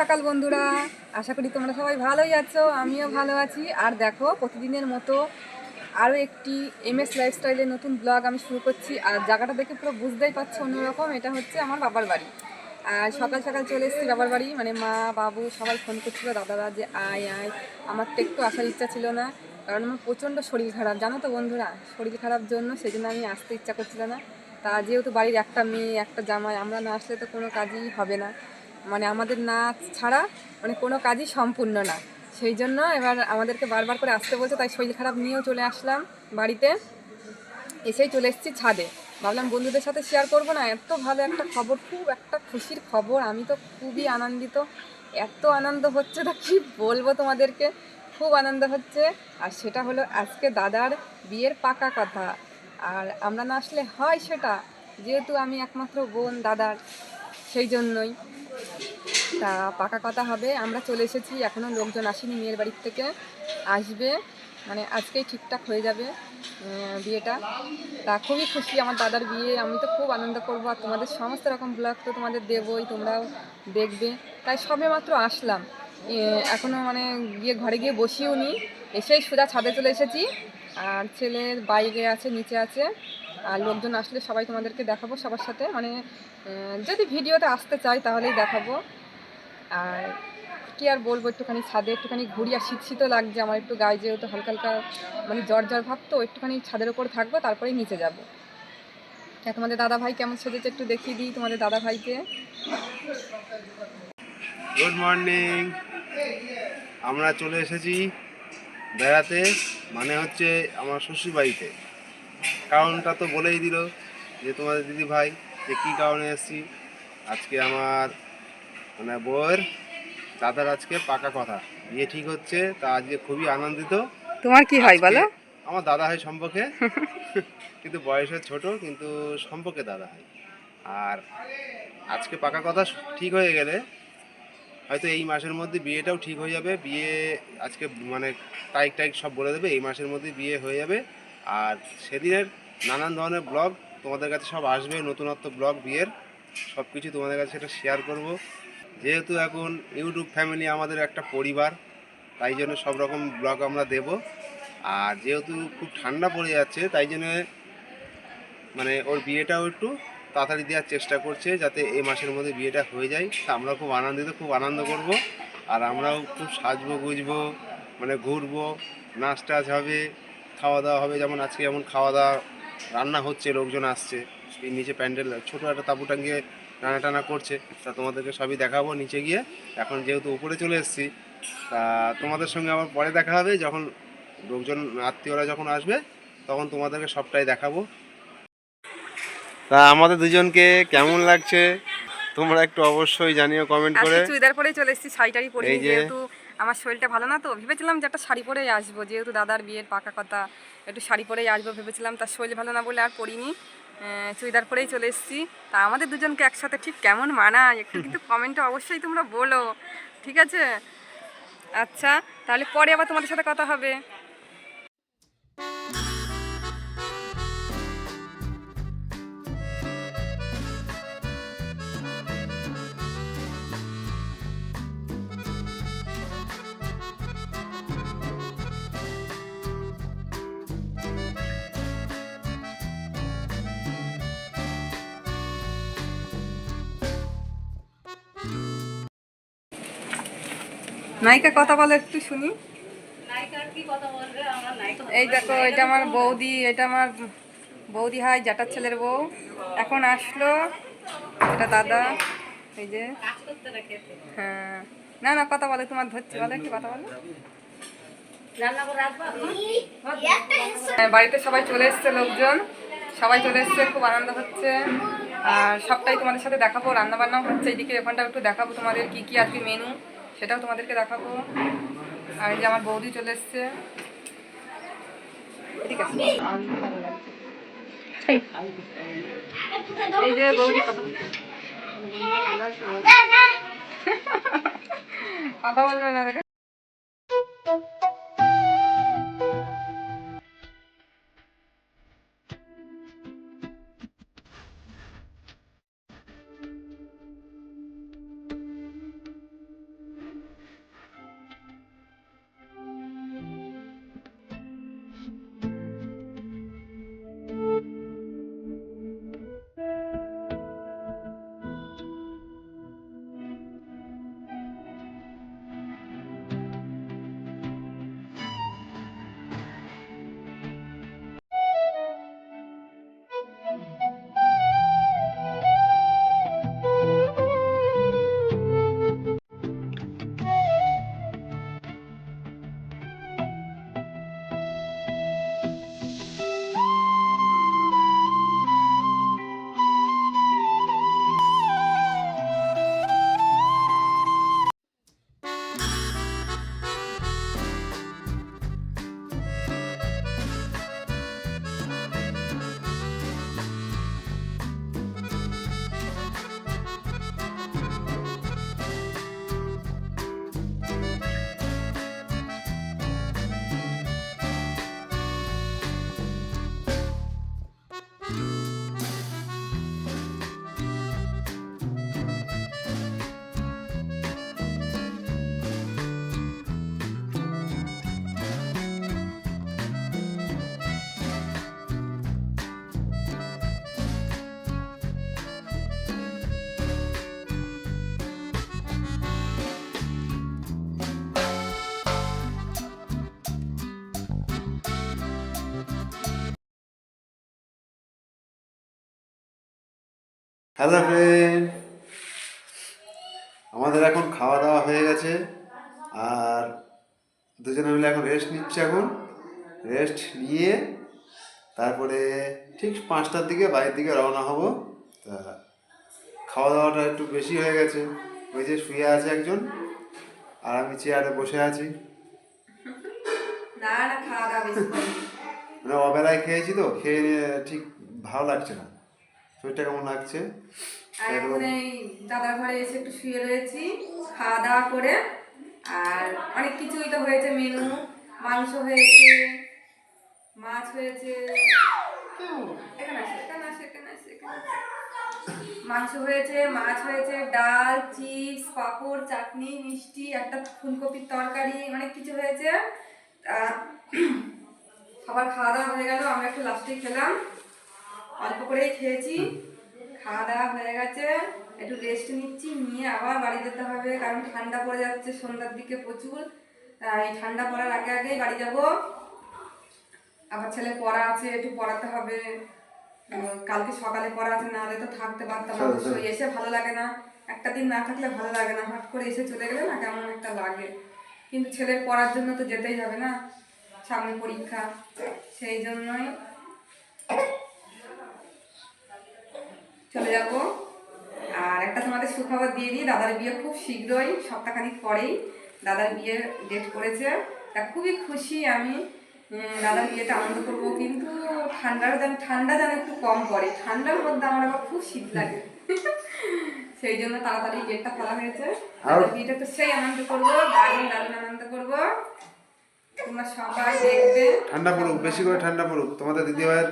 সকাল বন্ধুরা। আশা করি তোমরা সবাই ভালোই আছো, আমিও ভালো আছি। আর দেখো, প্রতিদিনের মতো আরও একটি এম এস লাইফস্টাইলের নতুন ব্লগ আমি শুরু করছি। আর জায়গাটা দেখে পুরো বুঝতেই পারছ অন্যরকম, এটা হচ্ছে আমার বাবার বাড়ি। আর সকাল সকাল চলে এসেছি বাবার বাড়ি মানে মা, বাবু সবাই ফোন করছিল দাদারা যে আয় আয়। আমার তো একটু আসার ইচ্ছা ছিল না, কারণ আমার প্রচণ্ড শরীর খারাপ। জানো তো বন্ধুরা, শরীর খারাপ জন্য সেই জন্য আমি আসতে ইচ্ছা করছিল না। তা যেহেতু বাড়ির একটা মেয়ে, একটা জামাই, আমরা না আসলে তো কোনো কাজই হবে না। মানে আমাদের নাচ ছাড়া মানে কোনো কাজই সম্পূর্ণ না। সেই জন্য এবার আমাদেরকে বারবার করে আসতে বলছে, তাই শরীর খারাপ নিয়েও চলে আসলাম বাড়িতে। এসেই চলে এসেছি ছাদে। ভাবলাম বন্ধুদের সাথে শেয়ার করব না, এত ভালো একটা খবর, খুব একটা খুশির খবর। আমি তো খুবই আনন্দিত। এত আনন্দ হচ্ছে তো কী বলব তোমাদেরকে? খুব আনন্দ হচ্ছে। আর সেটা হলো আজকে দাদার বিয়ের পাকা কথা। আর আমরা না আসলে হয় সেটা, যেহেতু আমি একমাত্র বোন দাদার, সেই জন্যই। তা পাকা কথা হবে, আমরা চলে এসেছি এখনও লোকজন আসেনি মেয়ের বাড়ির থেকে, আসবে মানে আজকেই ঠিকঠাক হয়ে যাবে বিয়েটা। তা খুবই খুশি আমার দাদার বিয়ে, আমি তো খুব আনন্দ করব, আর তোমাদের সমস্ত রকম ব্লগ তো তোমাদের দেবই, তোমরাও দেখবে। তাই সবে মাত্র আসলাম এখনও মানে গিয়ে ঘরে গিয়ে বসিও নি এসেই সোজা ছাদে চলে এসেছি, আর ছেলের বাইরে আছে, নিচে আছে। আর লোকজন আসলে সবাই তোমাদেরকে দেখাবো সবার সাথে। মানে যদি ভিডিওতে আসতে চাই তাহলেই দেখাবো। আর কি আর বলব, একটুখানি ছাদে একটুখানি ঘুরি, আর শীত শীতও লাগছে, আমার একটু গায়ে যেহেতু হালকা হালকা মানে জ্বর জ্বর ভাব, তো একটুখানি ছাদের ওপর থাকব, তারপরেই নিচে যাব। হ্যাঁ তোমাদের দাদা ভাই কেমন সেজেছে একটু দেখিয়ে দিই তোমাদের দাদা ভাইকে। গুড মর্নিং আমরা চলে এসেছি বেড়াতে মানে হচ্ছে আমার শ্বশুর বাড়িতে কারণটা তো বলেই দিল যে তোমাদের দিদি ভাই যে কী কারণে এসেছি। আজকে আমার মানে বউয়ের দাদার আজকে পাকা কথা। বিয়ে ঠিক হচ্ছে তা আজকে খুবই আনন্দিত। তোমার কি হয় বলো? আমার দাদা হয় সম্পর্কে। কিন্তু বয়সে ছোট কিন্তু সম্পর্কে দাদা হয়। আর আজকে পাকা কথা ঠিক হয়ে গেলে হয়তো এই মাসের মধ্যে বিয়েটাও ঠিক হয়ে যাবে। বিয়ে আজকে মানে তারিখ টাইক সব বলে দেবে এই মাসের মধ্যে বিয়ে হয়ে যাবে। আর সেদিনের নানান ধরনের ব্লগ তোমাদের কাছে সব আসবে, নতুনত্ব ব্লগ, বিয়ের সব কিছু তোমাদের কাছে সেটা শেয়ার করব। যেহেতু এখন ইউটিউব ফ্যামিলি আমাদের একটা পরিবার, তাই জন্য সব রকম ব্লগ আমরা দেব। আর যেহেতু খুব ঠান্ডা পড়ে যাচ্ছে, তাই জন্য মানে ওর বিয়েটাও একটু তাড়াতাড়ি দেওয়ার চেষ্টা করছে যাতে এই মাসের মধ্যে বিয়েটা হয়ে যায়। তা আমরা খুব আনন্দিত, খুব আনন্দ করব। আর আমরাও খুব সাজবো, গুজবো মানে ঘুরবো নাচ টাচ হবে। খাওয়া দাওয়া হবে। যেমন আজকে যেমন খাওয়া দাওয়া রান্না হচ্ছে লোকজন আসছে। এই নিচে প্যান্ডেল ছোটো একটা তাঁবু টাঙ্গিয়ে রান্না টানা করছে। তা তোমাদেরকে সবই দেখাবো নিচে গিয়ে। এখন যেহেতু উপরে চলে এসেছি তা তোমাদের সঙ্গে আবার পরে দেখা হবে। যখন লোকজন আত্মীয়রা যখন আসবে তখন তোমাদেরকে সবটাই দেখাবো। তা আমাদের দুজনকে কেমন লাগছে? তোমরা একটু অবশ্যই জানিও কমেন্ট করে। আজকে চুড়িদার পরেই চলে এসেছি শাড়ি টাড়ি পরে যেহেতু আমার শরীরটা ভালো না তো ভেবেছিলাম যে একটা শাড়ি পরেই আসব যেহেতু দাদার বিয়ের পাকা কথা একটু শাড়ি পরেই আসব ভেবেছিলাম তার শরীর ভালো না বলে আর পরিনি। আহ, চুড়িদার পরেই চলে এসেছি। তা আমাদের দুজনকে একসাথে ঠিক কেমন মানায় একটু কিন্তু কমেন্টে অবশ্যই তোমরা বলো ঠিক আছে? আচ্ছা তাহলে পরে আবার তোমাদের সাথে কথা হবে। নায়িকা কথা বলো একটু শুনি। এই দেখো এটা আমার বৌদি এটা আমার বৌদি হয় জ্যাঠার ছেলের বউ। এখন আসলো এটা দাদা এই যে। হ্যাঁ। না না কথা বলে তোমার ধরছি বলে একটু কথা বলো। হ্যাঁ, বাড়িতে সবাই চলে এসছে লোকজন। সবাই চলে এসছে খুব আনন্দ হচ্ছে। আর সবটাই তোমাদের সাথে দেখাবো রান্নাবান্নাও হচ্ছে। এইদিকে ওখানটা একটু দেখাবো তোমাদের কি কি আজকে মেনু সেটাও তোমাদেরকে দেখাবো। আর এই যে আমার বৌদি চলে এসছে। ঠিক আছে। এই যে বৌদি কথা কথা বলবে না হ্যালো ফ্রেন্ড আমাদের এখন খাওয়া দাওয়া হয়ে গেছে আর দুজনে মিলে এখন রেস্ট নিচ্ছে এখন। রেস্ট নিয়ে তারপরে ঠিক পাঁচটার দিকে বাড়ির দিকে রওনা হব। তা খাওয়া দাওয়াটা একটু বেশি হয়ে গেছে। ওই যে শুয়ে আছে একজন আর আমি চেয়ারে বসে আছি। মানে অবেলায় খেয়েছি তো খেয়ে নিয়ে ঠিক ভালো লাগছে না। শরীরটা কেমন লাগছে? আর এখন এই দাদার ঘরে এসে একটু শুয়ে রয়েছি খাওয়া দাওয়া করে। আর অনেক কিছুই তো হয়েছে মেনু মাংস হয়েছে মাছ হয়েছে। মাংস হয়েছে মাছ হয়েছে ডাল চিপস পাঁপড় চাটনি মিষ্টি একটা ফুলকপির তরকারি অনেক কিছু হয়েছে। সবার খাওয়া দাওয়া হয়ে গেল আমরা একটু লাস্টে খেলাম। অল্প করেই খেয়েছি। খাওয়া দাওয়া হয়ে গেছে। একটু রেস্ট নিচ্ছি নিয়ে আবার বাড়ি যেতে হবে কারণ ঠান্ডা পড়ে যাচ্ছে সন্ধ্যার দিকে প্রচুর। তাই ঠান্ডা পড়ার আগে আগেই বাড়ি যাব। আবার ছেলে পড়া আছে একটু পড়াতে হবে। কালকে সকালে পড়া আছে নাহলে তো থাকতে পারতাম না অবশ্যই এসে ভালো লাগে না। একটা দিন না থাকলে ভালো লাগে না। হট করে এসে চলে গেলে না কেমন একটা লাগে। কিন্তু ছেলের পড়ার জন্য তো যেতেই হবে না। সামনে পরীক্ষা সেই জন্যই চলে যাব। আর একটা তোমাদের সুখবর দিয়ে দিই দাদার বিয়ে খুব শীঘ্রই সপ্তাহখানিক পরেই দাদার বিয়ে ডেট করেছে তা খুবই খুশি আমি। দাদার বিয়েতে আনন্দ করব কিন্তু ঠান্ডার যেন ঠান্ডা যেন একটু কম পড়ে। ঠান্ডার মধ্যে আমার আবার খুব শীত লাগে। সেই জন্য তাড়াতাড়ি ডেটটা ফেলা হয়েছে। দাদার বিয়েটা তো সেই আনন্দ করব দারুণ দারুণ আনন্দ করব। তোমরা সবাই দেখবে। ঠান্ডা পড়ুক বেশি করে ঠান্ডা পড়ুক। তোমাদের দিদিভাইয়ের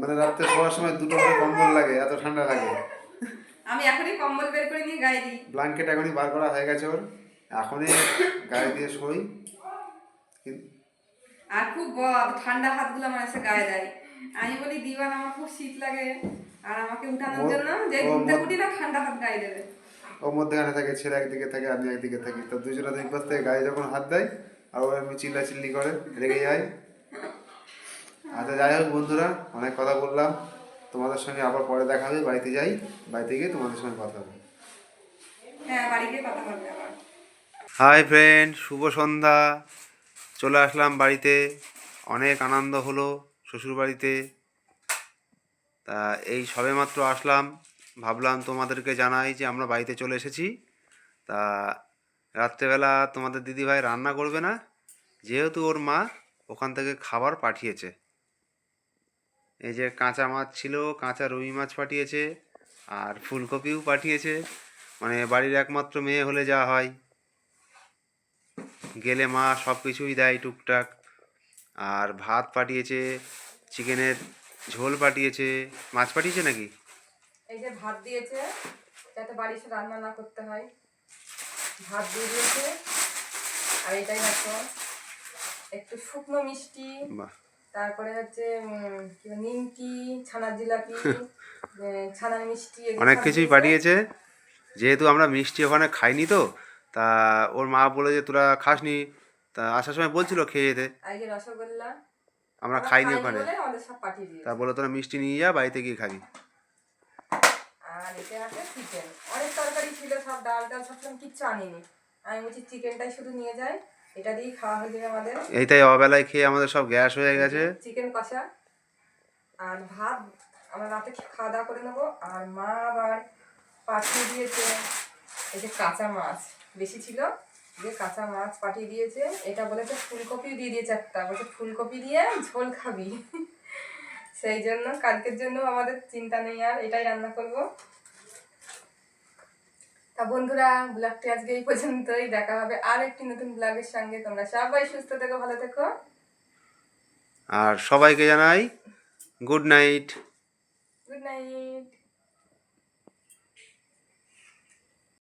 মানে রাত্রে শোয়ার সময় দুটো করে কম্বল লাগে এত ঠান্ডা লাগে। আমি এখনই কম্বল বের করে নিয়ে গায়ে দিই। ব্ল্যাঙ্কেট এখনই বার করা হয়ে গেছে ওর। এখনই গায়ে দিয়ে শোই। আর খুব ঠান্ডা হাতগুলো আমার এসে গায়ে দেয়। আমি বলি দিবান আমার খুব শীত লাগে। আর আমাকে উঠানোর জন্য যে ও ঘুরতে উঠি না ঠান্ডা হাত গায়ে দেবে। ওর মধ্যেখানে থাকে ছেলে একদিকে থাকে আমি একদিকে থাকি। তো দুজনে দুই পাশ থেকে গায়ে যখন হাত দেয় আর ও এমনি চিল্লা চিল্লি করে রেগে যায়। আচ্ছা যাই হোক বন্ধুরা অনেক কথা বললাম। তোমাদের সঙ্গে আবার পরে দেখা হবে বাড়িতে যাই বাড়িতে গিয়ে তোমাদের সঙ্গে কথা হবে। হ্যাঁ হাই ফ্রেন্ড শুভ সন্ধ্যা। চলে আসলাম বাড়িতে। অনেক আনন্দ হলো শ্বশুর বাড়িতে তা এই সবেমাত্র আসলাম। ভাবলাম তোমাদেরকে জানাই যে আমরা বাড়িতে চলে এসেছি। তা রাত্রেবেলা তোমাদের দিদিভাই রান্না করবে না? যেহেতু ওর মা ওখান থেকে খাবার পাঠিয়েছে। এই যে কাঁচা মাছ ছিল কাঁচা রুই মাছ পাঠিয়েছে আর ফুলকপিও পাঠিয়েছে। মানে বাড়ির একমাত্র মেয়ে হলে যা হয়। গেলে মা সব কিছুই দেয় টুকটাক। আর ভাত পাঠিয়েছে চিকেনের ঝোল পাঠিয়েছে। মাছ পাঠিয়েছে নাকি? এই যে ভাত দিয়েছে যাতে বাড়ি এসে রান্না না করতে হয়। ভাত দিয়ে দিয়েছে আর এটাই দেখো একটু শুকনো মিষ্টি। বাহ। তারপরে হচ্ছে নিমকি ছানার জিলাপি ছানার মিষ্টি অনেক কিছুই। পাঠিয়েছে। যেহেতু আমরা মিষ্টি ওখানে খাইনি তো তা ওর মা বলে যে তোরা খাসনি? তা আসার সময় বলছিল খেয়ে যেতে। রসগোল্লা আমরা খাইনি ওখানে। সব তা বলে তোরা মিষ্টি নিয়ে যা বাড়িতে গিয়ে খাবি। আর এতে আছে চিকেন অনেক তরকারি ছিল সব ডাল ডাল সবসময় কিচ্ছু আনিনি। আমি বলছি চিকেনটাই শুধু নিয়ে যাই। এটা দিয়ে খাওয়া হয়ে যাবে আমাদের। এইটাই অবেলায় খেয়ে আমাদের সব গ্যাস হয়ে গেছে। চিকেন কষা। আর ভাত আমরা রাতে খাওয়া দাওয়া করে নেব। আর মা আবার পাঠিয়ে দিয়েছে এই যে কাঁচা মাছ। বেশি ছিল যে কাঁচা মাছ পাঠিয়ে দিয়েছে। এটা বলেছে ফুলকপিও দিয়ে দিয়েছে একটা। বলছে ফুলকপি দিয়ে ঝোল খাবি। সেই জন্য কালকের জন্য আমাদের চিন্তা নেই আর এটাই রান্না করব। তা বন্ধুরা ব্লগটি আজকে এই পর্যন্তই। দেখা হবে আর একটি নতুন ব্লগের সঙ্গে। তোমরা সবাই সুস্থ থেকো ভালো থেকো। আর সবাইকে জানাই গুড নাইট গুড নাইট